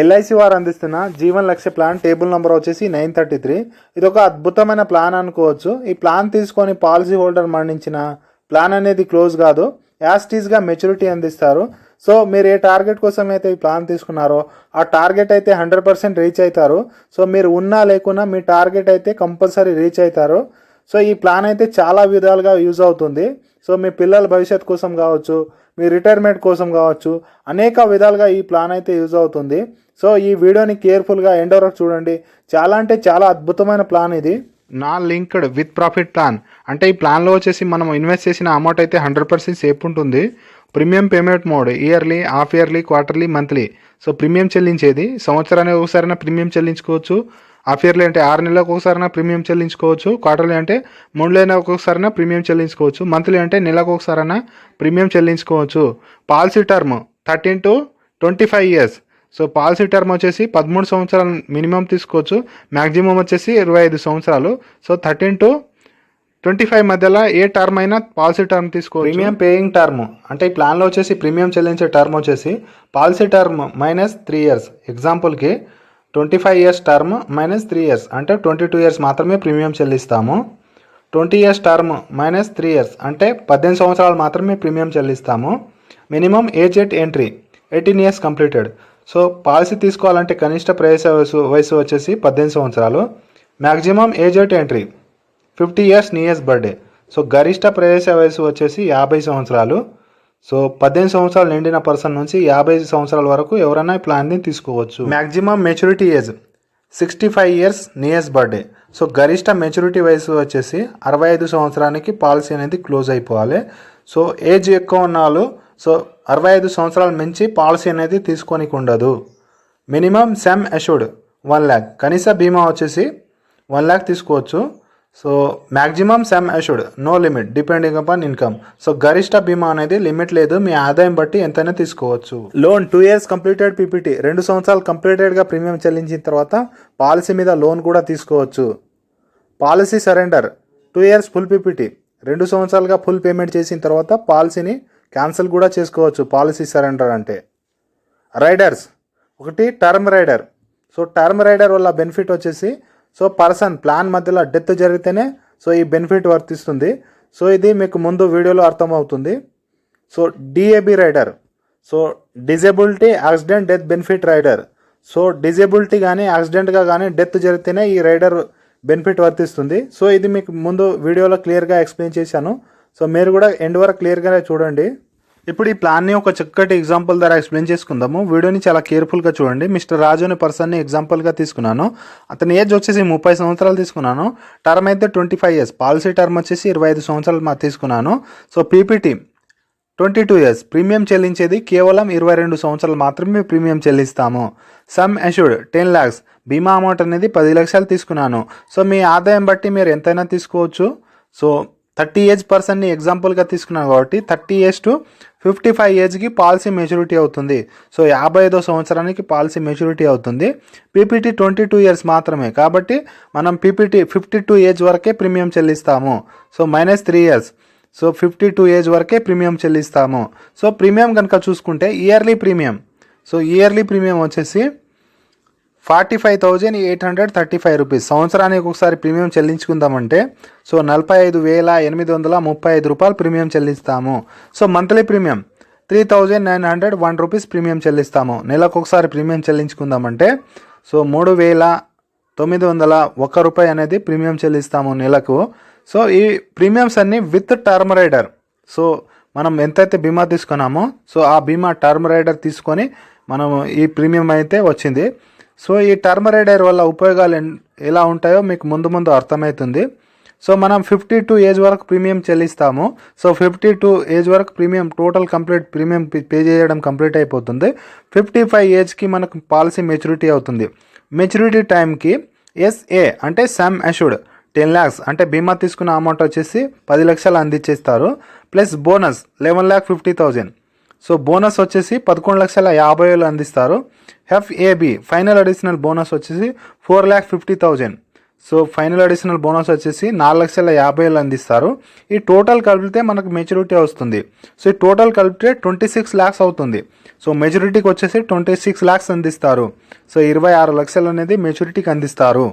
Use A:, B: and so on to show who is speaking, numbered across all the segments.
A: LIC వారు అందిస్తున్న Jeevan Lakshya plan table number వచ్చేసి నైన్ థర్టీ త్రీ. ఇది ఒక అద్భుతమైన ప్లాన్ అనుకోవచ్చు. ఈ ప్లాన్ తీసుకొని పాలసీ హోల్డర్ మరణించిన ప్లాన్ అనేది క్లోజ్ కాదు. యాస్టీస్గా మెచ్యూరిటీ అందిస్తారు. సో మీరు ఏ టార్గెట్ కోసం అయితే ఈ ప్లాన్ తీసుకున్నారో ఆ టార్గెట్ అయితే హండ్రెడ్ పర్సెంట్ రీచ్ అవుతారు. సో మీరు ఉన్నా లేకున్నా మీ టార్గెట్ అయితే కంపల్సరీ రీచ్ అవుతారు. సో ఈ ప్లాన్ అయితే చాలా విధాలుగా యూజ్ అవుతుంది. సో మీ పిల్లల భవిష్యత్ కోసం కావచ్చు మీ రిటైర్మెంట్ కోసం కావచ్చు అనేక విధాలుగా ఈ ప్లాన్ అయితే యూజ్ అవుతుంది. సో ఈ వీడియోని కేర్ఫుల్గా ఎండ్ వరకు చూడండి. చాలా అంటే చాలా అద్భుతమైన ప్లాన్ ఇది. Non linked with profit plan. అంటే ఈ ప్లాన్లో వచ్చేసి మనం ఇన్వెస్ట్ చేసిన అమౌంట్ అయితే హండ్రెడ్ పర్సెంట్ సేఫ్ ఉంటుంది. Premium payment mode yearly half yearly quarterly monthly. So premium చెల్లించేది. సంవత్సరానికి ఒకసారైనా ప్రీమియం చెల్లించుకోవచ్చు. హాఫ్ ఇయర్లీ అంటే ఆరు నెలలకు ఒకసారైనా ప్రీమియం చెల్లించుకోవచ్చు. క్వార్టర్లీ అంటే మూడు నెలలకు ఒకసారైనా ప్రీమియం చెల్లించుకోవచ్చు. మంత్లీ అంటే నెలకు ఒకసారైనా premium చెల్లించుకోవచ్చు. Policy term thirteen to twenty five years. So policy term వచ్చేసి పదమూడు సంవత్సరాలు మినిమం తీసుకోవచ్చు. మ్యాక్సిమం వచ్చేసి ఇరవై ఐదు సంవత్సరాలు. So thirteen to twenty five మధ్యలో ఏ టర్మ్ అయినా పాలసీ టర్మ్ తీసుకో ప్రీమియం పేయింగ్ టర్మ్ అంటే ఈ ప్లాన్లో వచ్చేసి ప్రీమియం చెల్లించే టర్మ్ వచ్చేసి policy term minus three years. ఎగ్జాంపుల్కి twenty five years term minus three years అంటే ట్వంటీ టూ ఇయర్స్ మాత్రమే premium చెల్లిస్తాము. Twenty years term minus three years అంటే పద్దెనిమిది సంవత్సరాలు మాత్రమే premium చెల్లిస్తాము. Minimum age at entry eighteen years completed. So policy తీసుకోవాలంటే కనిష్ట ప్రవేశ వయసు వయసు వచ్చేసి పద్దెనిమిది సంవత్సరాలు. Maximum age at entry fifty years nearest birthday. So గరిష్ట ప్రవేశ వయసు వచ్చేసి యాభై సంవత్సరాలు. సో పద్దెనిమిది సంవత్సరాలు నిండిన పర్సన్ నుంచి యాభై సంవత్సరాల వరకు ఎవరైనా ఈ ప్లాన్ని తీసుకోవచ్చు. Maximum maturity age sixty five years nearest birthday. So గరిష్ట మెచ్యూరిటీ వయసు వచ్చేసి అరవై ఐదు సంవత్సరానికి పాలసీ అనేది క్లోజ్ అయిపోవాలి. సో ఏజ్ ఎక్కువ ఉన్న వాళ్ళు సో అరవై ఐదు సంవత్సరాల మించి పాలసీ అనేది తీసుకోనికి ఉండదు. Minimum sum assured one lakh. కనీస బీమా వచ్చేసి వన్ ల్యాక్ తీసుకోవచ్చు. So maximum sum assured no limit depending upon income so గరిష్ట బీమా అనేది లిమిట్ లేదు మీ ఆదాయం బట్టి ఎంతైనా తీసుకోవచ్చు. Loan two years completed PPT రెండు సంవత్సరాలు కంప్లీటెడ్గా ప్రీమియం చెల్లించిన తర్వాత పాలసీ మీద లోన్ కూడా తీసుకోవచ్చు. Policy surrender two years full PPT రెండు సంవత్సరాలుగా ఫుల్ పేమెంట్ చేసిన తర్వాత పాలసీని క్యాన్సిల్ కూడా చేసుకోవచ్చు పాలసీ సరెండర్ అంటే. రైడర్స్ ఒకటి term rider so term rider వల్ల బెనిఫిట్ వచ్చేసి సో పర్సన్ ప్లాన్ మధ్యలో డెత్ జరిగితేనే సో ఈ బెనిఫిట్ వర్తిస్తుంది. సో ఇది మీకు ముందు వీడియోలో అర్థమవుతుంది. So DAB rider so disability accident death benefit rider so disability కానీ యాక్సిడెంట్గా కానీ డెత్ జరిగితేనే ఈ రైడర్ బెనిఫిట్ వర్తిస్తుంది. సో ఇది మీకు ముందు వీడియోలో క్లియర్గా ఎక్స్ప్లెయిన్ చేశాను. సో మీరు కూడా ఎండ్ వరకు క్లియర్గానే చూడండి. ఇప్పుడు ఈ ప్లాన్ని ఒక చక్కటి ఎగ్జాంపుల్ ద్వారా ఎక్స్ప్లెయిన్ చేసుకుందాము. వీడియోని చాలా కేర్ఫుల్గా చూడండి. మిస్టర్ రాజు అనే పర్సన్ని ఎగ్జాంపుల్గా తీసుకున్నాను. అతని ఏజ్ వచ్చేసి ముప్పై సంవత్సరాలు తీసుకున్నాను. టర్మ్ అయితే twenty five years policy term వచ్చేసి ఇరవై ఐదు సంవత్సరాలు మా తీసుకున్నాను. So PPT twenty two years premium చెల్లించేది కేవలం ఇరవై రెండు సంవత్సరాలు మాత్రమే ప్రీమియం చెల్లిస్తాము. సమ్ అష్యూర్డ్ టెన్ ల్యాక్స్ బీమా అమౌంట్ అనేది పది లక్షలు తీసుకున్నాను. సో మీ ఆదాయం బట్టి మీరు ఎంతైనా తీసుకోవచ్చు. సో థర్టీ ఏజ్ పర్సన్ని ఎగ్జాంపుల్గా తీసుకున్నాను కాబట్టి thirty years to fifty five ఏజ్కి పాలసీ మెచ్యూరిటీ అవుతుంది. సో యాభై ఐదో సంవత్సరానికి పాలసీ మెచ్యూరిటీ అవుతుంది. పీపీటీ ట్వంటీ టూ ఇయర్స్ మాత్రమే. కాబట్టి మనం పీపీటీ ఫిఫ్టీ టూ ఏజ్ వరకే premium చెల్లిస్తాము. So minus three years. So fifty two age వరకే ప్రీమియం చెల్లిస్తాము. సో ప్రీమియం కనుక చూసుకుంటే yearly premium. So yearly premium వచ్చేసి forty five thousand eight hundred thirty five rupees. సంవత్సరానికి ఒకసారి ప్రీమియం చెల్లించుకుందామంటే సో నలభై ఐదు వేల ఎనిమిది వందల ముప్పై ఐదు రూపాయలు premium చెల్లిస్తాము. So monthly premium three thousand nine hundred one rupees premium చెల్లిస్తాము. నెలకు ఒకసారి ప్రీమియం చెల్లించుకుందామంటే సో మూడు వేల తొమ్మిది వందల ఒక్క రూపాయి అనేది ప్రీమియం చెల్లిస్తాము నెలకు. సో ఈ ప్రీమియమ్స్ అన్నీ విత్ టర్మ్ రైడర్. సో మనం ఎంతైతే బీమా తీసుకున్నామో సో ఆ బీమా టర్మ్ రైడర్ తీసుకొని మనం ఈ ప్రీమియం అయితే వచ్చింది. సో ఈ టర్మరైడర్ వల్ల ఉపయోగాలు ఎలా ఉంటాయో మీకు ముందు ముందు అర్థమవుతుంది. సో మనం ఫిఫ్టీ టూ ఏజ్ వరకు ప్రీమియం చెల్లిస్తాము. సో ఫిఫ్టీ టూ ఏజ్ వరకు premium total complete premium pay చేయడం కంప్లీట్ అయిపోతుంది. ఫిఫ్టీ ఫైవ్ ఏజ్కి మనకు పాలసీ మెచ్యూరిటీ అవుతుంది. మెచ్యూరిటీ టైంకి ఎస్ఏ అంటే సమ్ అష్యూర్డ్ టెన్ ల్యాక్స్ అంటే బీమా తీసుకున్న అమౌంట్ వచ్చేసి పది లక్షలు అందించేస్తారు plus bonus eleven lakh fifty thousand. So bonus వచ్చేసి పదకొండు లక్షల యాభై వేలు అందిస్తారు. ఎఫ్ఏబి ఫైనల్ అడిషనల్ బోనస్ వచ్చేసి four lakh fifty thousand. So final additional bonus వచ్చేసి నాలుగు లక్షల యాభై వేలు అందిస్తారు. ఈ టోటల్ కలిపితే మనకు మెచ్యూరిటీ వస్తుంది. సో ఈ టోటల్ కలిపితే ట్వంటీ సిక్స్ ల్యాక్స్ అవుతుంది. సో మెచ్యూరిటీకి వచ్చేసి ట్వంటీ సిక్స్ ల్యాక్స్ అందిస్తారు. సో ఇరవై ఆరు లక్షలు అనేది మెచ్యూరిటీకి అందిస్తారు.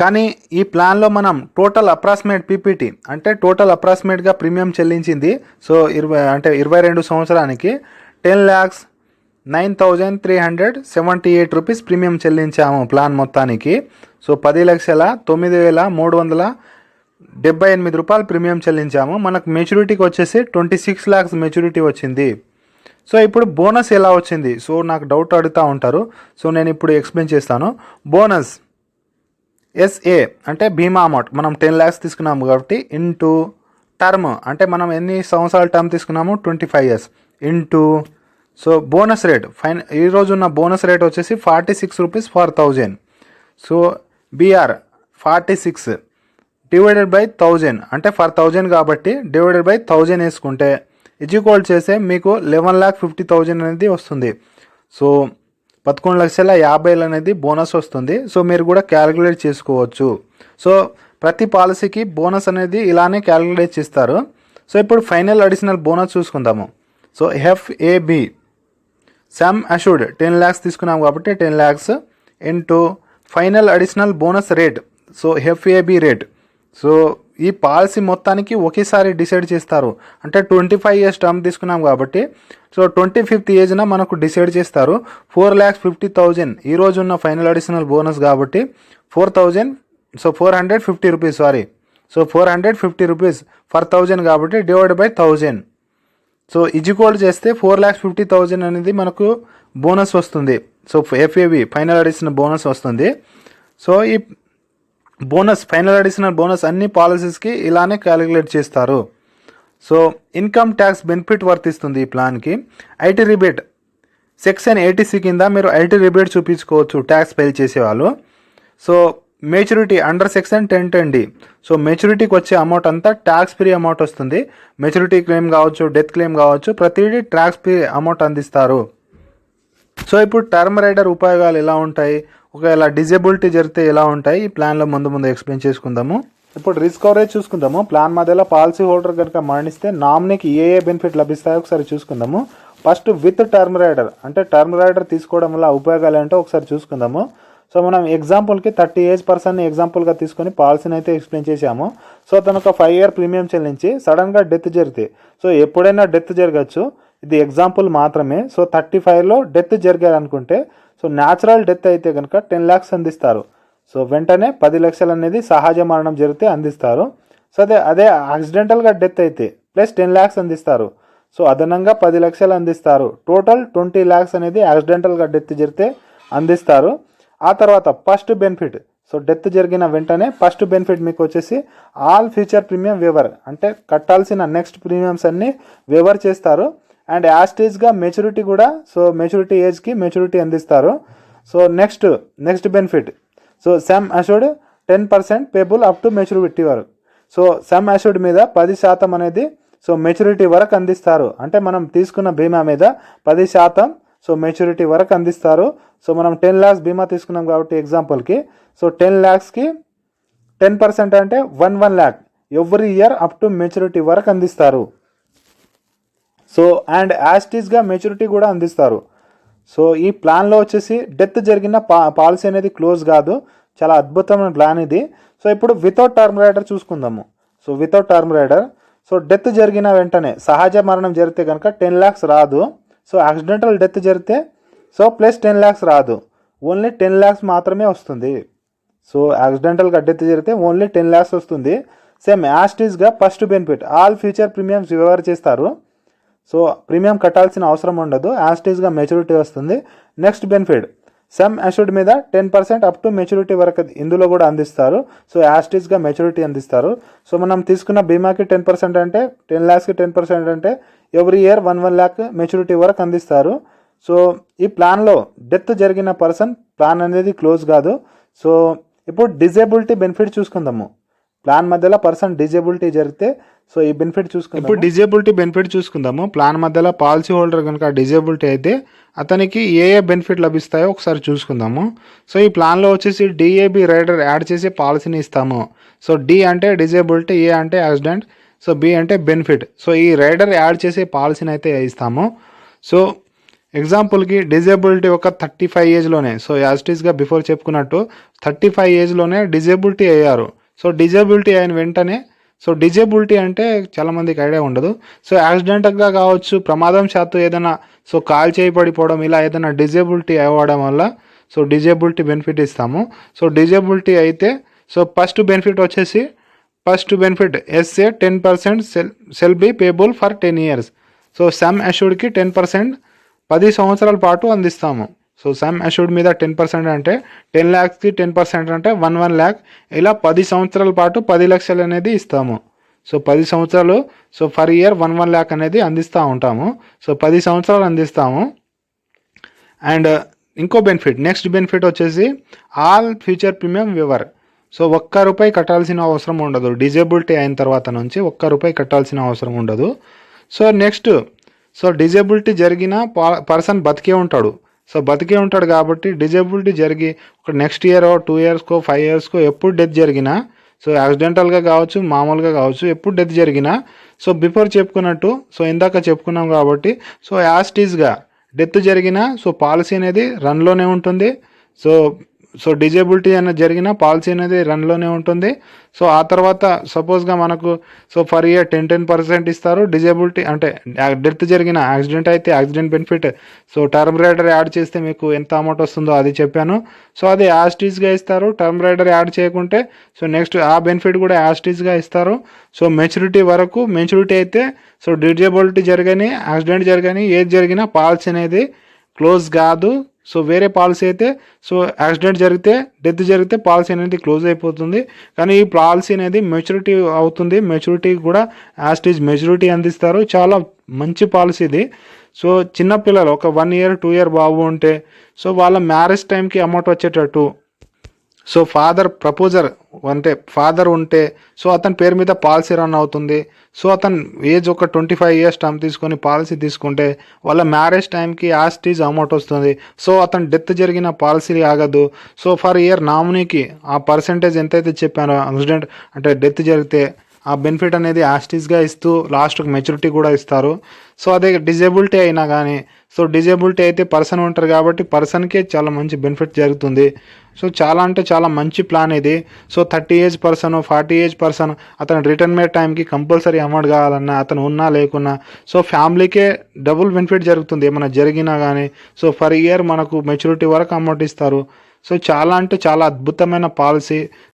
A: కానీ ఈ ప్లాన్లో మనం టోటల్ అప్రాక్సిమేట్ పీపీటీ అంటే టోటల్ అప్రాక్సిమేట్గా ప్రీమియం చెల్లించింది. సో ఇరవై అంటే ఇరవై రెండు సంవత్సరానికి ten lakhs nine thousand three hundred seventy eight rupees premium చెల్లించాము plan మొత్తానికి. సో పది లక్షల తొమ్మిది వేల మూడు వందల డెబ్బై ఎనిమిది రూపాయలు ప్రీమియం చెల్లించాము. మనకు మెచ్యూరిటీకి వచ్చేసి ట్వంటీ సిక్స్ ల్యాక్స్ మెచ్యూరిటీ వచ్చింది. సో ఇప్పుడు బోనస్ ఎలా వచ్చింది? సో నాకు డౌట్ అడుగుతూ ఉంటారు. సో నేను ఇప్పుడు ఎక్స్ప్లెయిన్ చేస్తాను. బోనస్ ఎస్ఏ అంటే బీమా అమౌంట్ మనం టెన్ ల్యాక్స్ తీసుకున్నాము కాబట్టి ఇంటూ టర్మ్ అంటే మనం ఎన్ని సంవత్సరాల టర్మ్ తీసుకున్నాము? Twenty five years into so bonus rate fine ఈరోజు ఉన్న బోనస్ రేట్ వచ్చేసి forty six rupees per thousand so BR forty six divided by thousand అంటే ఫర్ థౌజండ్ కాబట్టి డివైడెడ్ బై థౌజండ్ వేసుకుంటే ఈక్వల్ చేస్తే మీకు లెవెన్ ల్యాక్ ఫిఫ్టీ థౌజండ్ అనేది వస్తుంది. సో పదకొండు లక్షల యాభైలు అనేది బోనస్ వస్తుంది. సో మీరు కూడా క్యాలిక్యులేట్ చేసుకోవచ్చు. సో ప్రతి పాలసీకి బోనస్ అనేది ఇలానే క్యాలిక్యులేట్ చేస్తారు. సో ఇప్పుడు ఫైనల్ అడిషనల్ బోనస్ చూసుకుందాము. So FAB. Sum assured ten lakhs తీసుకున్నాం కాబట్టి ten lakhs into final additional bonus rate. So FAB rate. So ఈ పాలసీ మొత్తానికి ఒకేసారి డిసైడ్ చేస్తారు. అంటే ట్వంటీ ఫైవ్ ఇయర్స్ టర్మ్ తీసుకున్నాం కాబట్టి సో ట్వంటీ ఫిఫ్త్ ఏజ్న మనకు డిసైడ్ చేస్తారు. ఫోర్ ల్యాక్స్ ఫిఫ్టీ థౌజండ్ ఈ రోజు ఉన్న ఫైనల్ అడిషనల్ బోనస్ కాబట్టి four thousand so four hundred fifty rupees sorry. So four hundred fifty rupees per thousand కాబట్టి divide by thousand. So equal చేస్తే ఫోర్ ల్యాక్స్ ఫిఫ్టీ థౌజండ్ అనేది మనకు బోనస్ వస్తుంది. So FAV final additional bonus వస్తుంది. So ఈ bonus final additional bonus అన్ని పాలసీస్కి ఇలానే క్యాలిక్యులేట్ చేస్తారు. సో ఇన్కమ్ ట్యాక్స్ బెనిఫిట్ వర్తిస్తుంది ఈ ప్లాన్కి IT rebate. Section eighty C కింద మీరు ఐటీ రిబేట్ చూపించుకోవచ్చు ట్యాక్స్ పే చేసేవాళ్ళు. So maturity under section ten ten D. So మెచ్యూరిటీకి వచ్చే అమౌంట్ అంతా ట్యాక్స్ ఫ్రీ అమౌంట్ వస్తుంది. మెచ్యూరిటీ క్లెయిమ్ కావచ్చు డెత్ క్లెయిమ్ కావచ్చు ప్రతిదీ ట్యాక్స్ ఫ్రీ అమౌంట్ అందిస్తారు. సో ఇప్పుడు టర్మ్ రైడర్ ఉపయోగాలు ఎలా ఉంటాయి? ఒకవేళ డిజేబిలిటీ జరిగితే ఎలా ఉంటాయి? ఈ ప్లాన్లో ముందు ముందు ఎక్స్ప్లెయిన్ చేసుకుందాము. ఇప్పుడు రిస్క్ కవరేజ్ చూసుకుందాము. ప్లాన్ మధ్యలో పాలసీ హోల్డర్ కనుక మరణిస్తే నామినీకి ఏ ఏ బెనిఫిట్ లభిస్తాయో ఒకసారి చూసుకుందాము. ఫస్ట్ విత్ టర్మ్ రైడర్ అంటే టర్మ్ రైడర్ తీసుకోవడం వల్ల ఉపయోగాలు ఏంటో ఒకసారి చూసుకుందాము. సో మనం ఎగ్జాంపుల్కి థర్టీ ఏజ్ పర్సన్ని ఎగ్జాంపుల్గా తీసుకొని పాలసీని అయితే ఎక్స్ప్లెయిన్ చేశాము. సో తను ఒక ఫైవ్ ఇయర్ ప్రీమియం చెల్లించి సడన్గా డెత్ జరిగితే సో ఎప్పుడైనా డెత్ జరగచ్చు. ఇది ఎగ్జాంపుల్ మాత్రమే. సో థర్టీ ఫైవ్లో డెత్ జరిగారు అనుకుంటే సో న్యాచురల్ డెత్ అయితే కనుక టెన్ ల్యాక్స్ అందిస్తారు. సో వెంటనే పది లక్షలు అనేది సహజ మరణం జరిగితే అందిస్తారు. సో అదే అదే యాక్సిడెంటల్గా డెత్ అయితే ప్లస్ టెన్ ల్యాక్స్ అందిస్తారు. సో అదనంగా పది లక్షలు అందిస్తారు. టోటల్ ట్వంటీ ల్యాక్స్ అనేది యాక్సిడెంటల్గా డెత్ జరిగితే అందిస్తారు. ఆ తర్వాత ఫస్ట్ బెనిఫిట్. సో డెత్ జరిగిన వెంటనే ఫస్ట్ బెనిఫిట్ మీకు వచ్చేసి ఆల్ ఫ్యూచర్ ప్రీమియం వేవర్. అంటే కట్టాల్సిన నెక్స్ట్ ప్రీమియమ్స్ అన్నీ వేవర్ చేస్తారు. అండ్ యాస్టేజ్గా మెచ్యూరిటీ కూడా సో మెచ్యూరిటీ ఏజ్కి మెచ్యూరిటీ అందిస్తారు. So next next benefit so sum assured ten percent payable up to maturity వరకు. సో సమ్ అష్యూర్డ్ మీద పది శాతం అనేది సో మెచ్యూరిటీ వరకు అందిస్తారు. అంటే మనం తీసుకున్న బీమా మీద పది శాతం సో మెచ్యూరిటీ వరకు అందిస్తారు. సో మనం టెన్ ల్యాక్స్ బీమా తీసుకున్నాం కాబట్టి ఎగ్జాంపుల్కి సో టెన్ ల్యాక్స్కి టెన్ పర్సెంట్ అంటే one one lakh every year up to maturity వరకు అందిస్తారు. సో అండ్ యాస్టీస్గా మెచ్యూరిటీ కూడా అందిస్తారు. సో ఈ ప్లాన్లో వచ్చేసి డెత్ జరిగిన పా పాలసీ అనేది క్లోజ్ కాదు. చాలా అద్భుతమైన ప్లాన్ ఇది. సో ఇప్పుడు వితౌట్ టర్మ్ రైడర్ చూసుకుందాము. So without term rider so death జరిగిన వెంటనే సహజ మరణం జరిగితే కనుక టెన్ ల్యాక్స్ రాదు. సో యాక్సిడెంటల్ డెత్ జరిగితే సో ప్లస్ టెన్ ల్యాక్స్ రాదు. ఓన్లీ టెన్ ల్యాక్స్ మాత్రమే వస్తుంది. సో యాక్సిడెంటల్గా డెత్ జరిగితే ఓన్లీ టెన్ ల్యాక్స్ వస్తుంది. Same యాస్టీస్గా first benefit all future premiums waiver చేస్తారు. సో ప్రీమియం కట్టాల్సిన అవసరం ఉండదు యాస్టీస్గా మెచ్యూరిటీ వస్తుంది. నెక్స్ట్ బెనిఫిట్ సమ్ అష్యూర్డ్ మీద ten percent up to maturity వరకు ఇందులో కూడా అందిస్తారు. సో యాస్టీస్గా మెచ్యూరిటీ అందిస్తారు. సో మనం తీసుకున్న బీమాకి టెన్ పర్సెంట్ అంటే టెన్ ల్యాక్స్కి టెన్ పర్సెంట్ అంటే every year one one lakh maturity వరకు అందిస్తారు. సో ఈ ప్లాన్లో డెత్ జరిగిన పర్సన్ ప్లాన్ అనేది క్లోజ్ కాదు. సో ఇప్పుడు డిజేబిలిటీ బెనిఫిట్ చూసుకుందాము. ప్లాన్ మధ్యలో పర్సన్ డిజేబిలిటీ జరిగితే సో ఈ బెనిఫిట్ చూసుకుందాం ఇప్పుడు డిజేబిలిటీ బెనిఫిట్ చూసుకుందాము. ప్లాన్ మధ్యలో పాలసీ హోల్డర్ కనుక డిజేబిలిటీ అయితే అతనికి ఏ ఏ బెనిఫిట్ లభిస్తాయో ఒకసారి చూసుకుందాము. సో ఈ ప్లాన్లో వచ్చేసి డిఏబి రైడర్ యాడ్ చేసి పాలసీని ఇస్తాము. సో డి అంటే డిజేబిలిటీ ఏ అంటే యాక్సిడెంట్ సో బి అంటే బెనిఫిట్ సో ఈ రైడర్ యాడ్ చేసే పాలసీని అయితే ఇస్తాము. సో ఎగ్జాంపుల్కి డిజేబిలిటీ ఒక థర్టీ ఫైవ్ ఏజ్లోనే సో యాజ్ యాజిటీస్గా బిఫోర్ చెప్పుకున్నట్టు థర్టీ ఫైవ్ ఏజ్లోనే డిజేబిలిటీ అయ్యారు. సో డిజేబిలిటీ అయిన వెంటనే సో డిజేబిలిటీ అంటే చాలామందికి ఐడియా ఉండదు. సో యాక్సిడెంట్గా కావచ్చు ప్రమాదం శాతం ఏదైనా సో కాల్ చేయి పడిపోవడం ఇలా ఏదైనా డిజేబిలిటీ అవ్వడం వల్ల సో డిజేబిలిటీ బెనిఫిట్ ఇస్తాము. సో డిజేబిలిటీ అయితే సో ఫస్ట్ బెనిఫిట్ వచ్చేసి first benefit SA ten percent shall shall be payable for ten years. So some అష్యూర్డ్కి టెన్ పర్సెంట్ పది సంవత్సరాల పాటు అందిస్తాము. సో సమ్ అష్యూర్డ్ మీద టెన్ పర్సెంట్ అంటే టెన్ ల్యాక్స్కి టెన్ పర్సెంట్ అంటే వన్ వన్ ల్యాక్ ఇలా పది సంవత్సరాల పాటు పది లక్షలు అనేది ఇస్తాము. సో పది సంవత్సరాలు so per year one one lakh అనేది అందిస్తూ ఉంటాము. సో పది సంవత్సరాలు అందిస్తాము. అండ్ uh, ఇంకో బెనిఫిట్ నెక్స్ట్ బెనిఫిట్ వచ్చేసి all future premium waiver so ఒక్క రూపాయి కట్టాల్సిన అవసరం ఉండదు. డిజేబిలిటీ అయిన తర్వాత నుంచి ఒక్క రూపాయి కట్టాల్సిన అవసరం ఉండదు. సో నెక్స్ట్ సో డిజేబిలిటీ జరిగిన పర్సన్ బతికే ఉంటాడు. సో బతికే ఉంటాడు కాబట్టి డిజేబిలిటీ జరిగి ఒక నెక్స్ట్ ఇయర్ టూ ఇయర్స్కో ఫైవ్ ఇయర్స్కో ఎప్పుడు డెత్ జరిగినా సో యాక్సిడెంటల్గా కావచ్చు మామూలుగా కావచ్చు ఎప్పుడు డెత్ జరిగినా సో బిఫోర్ చెప్పుకున్నట్టు సో ఇందాక చెప్పుకున్నాం కాబట్టి సో యాస్టీజ్గా డెత్ జరిగినా సో పాలసీ అనేది రన్లోనే ఉంటుంది. సో సో డిజేబిలిటీ అనేది జరిగిన పాలసీ అనేది రన్లోనే ఉంటుంది. సో ఆ తర్వాత సపోజ్గా మనకు so per year ten ten percent ఇస్తారు. డిజేబిలిటీ అంటే డెత్ జరిగిన యాక్సిడెంట్ అయితే accident benefit. So term rider add చేస్తే మీకు ఎంత అమౌంట్ వస్తుందో అది చెప్పాను. సో అది యాస్టీస్గా ఇస్తారు. టర్మ్ రైడర్ యాడ్ చేయకుంటే సో నెక్స్ట్ ఆ బెనిఫిట్ కూడా యాస్టీస్గా ఇస్తారు. సో మెచ్యూరిటీ వరకు మెచ్యూరిటీ అయితే సో డిజేబిలిటీ జరగని యాక్సిడెంట్ జరగని ఏది జరిగినా పాలసీ అనేది క్లోజ్ కాదు. సో వేరే పాలసీ అయితే సో యాక్సిడెంట్ జరిగితే డెత్ జరిగితే పాలసీ అనేది క్లోజ్ అయిపోతుంది. కానీ ఈ పాలసీ అనేది మెచ్యూరిటీ అవుతుంది. మెచ్యూరిటీ కూడా యాస్టేజ్ మెచ్యూరిటీ అందిస్తారు. చాలా మంచి పాలసీ ఇది. సో చిన్నపిల్లలు ఒక వన్ ఇయర్ టూ ఇయర్ బాబు ఉంటే సో వాళ్ళ మ్యారేజ్ టైంకి అమౌంట్ వచ్చేటట్టు సో ఫాదర్ ప్రపోజర్ అంటే ఫాదర్ ఉంటే సో అతని పేరు మీద పాలసీ రన్ అవుతుంది. సో అతను ఏజ్ ఒక ట్వంటీ ఫైవ్ ఇయర్స్ టర్మ్ తీసుకొని పాలసీ తీసుకుంటే వాళ్ళ మ్యారేజ్ టైంకి యాస్టీజ్ అమౌంట్ వస్తుంది. సో అతను డెత్ జరిగిన పాలసీ ఆగదు. సో ఫర్ ఇయర్ నామినీకి ఆ పర్సంటేజ్ ఎంతైతే చెప్పానో యాక్సిడెంట్ అంటే డెత్ జరిగితే ఆ బెనిఫిట్ అనేది యాస్టీస్గా ఇస్తూ లాస్ట్కి మెచ్యూరిటీ కూడా ఇస్తారు. సో అదే డిజేబిలిటీ అయినా కానీ సో డిజేబిలిటీ అయితే పర్సన్ ఉంటారు కాబట్టి పర్సన్కే చాలా మంచి బెనిఫిట్ జరుగుతుంది. సో చాలా అంటే చాలా మంచి ప్లాన్ ఇది. So thirty age person forty age person అతను రిటర్న్మెంట్ టైంకి కంపల్సరీ అమౌంట్ కావాలన్నా అతను ఉన్నా లేకున్నా సో ఫ్యామిలీకే డబుల్ బెనిఫిట్ జరుగుతుంది. ఏమైనా జరిగినా కానీ సో ఫర్ ఇయర్ మనకు మెచ్యూరిటీ వరకు అమౌంట్ ఇస్తారు. సో చాలా అంటే చాలా అద్భుతమైన పాలసీ